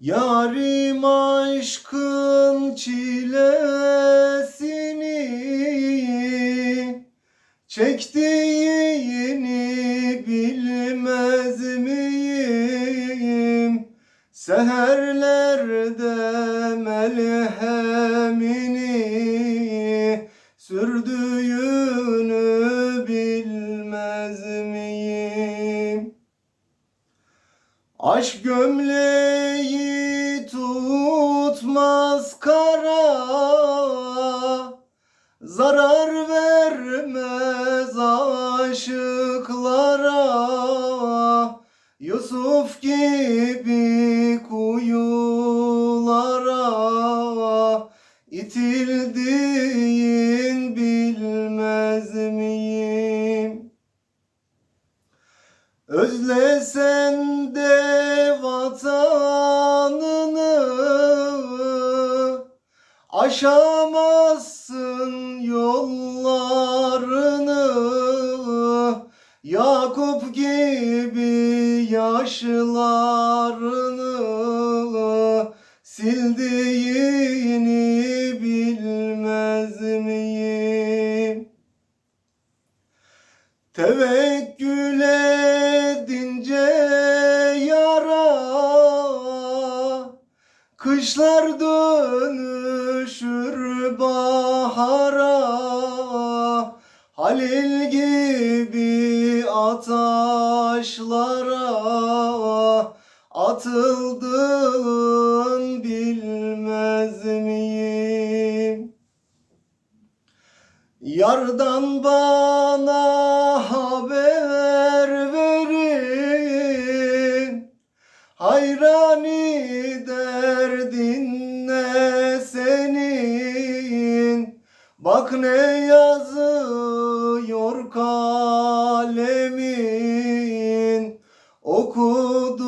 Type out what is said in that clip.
Yarim aşkın çilesini Çektiğini bilmez miyim? Seherlerde melhemini Sürdüğünü bilmez miyim? Aşk gömleği Zarar vermez aşıklara Yusuf gibi kuyulara itildiğin bilmez miyim? Özlesen de vatanını Aşamazsın yollarını Yakup gibi yaşlarını Sildiğini bilmez miyim? Tevekkül edince Kışlar dönüşür bahara Halil gibi ataşlara Atıldın bilmez miyim? Yardan bana haber verin Hayrani derdin ne senin? Bak ne yazıyor kalemin. Okudu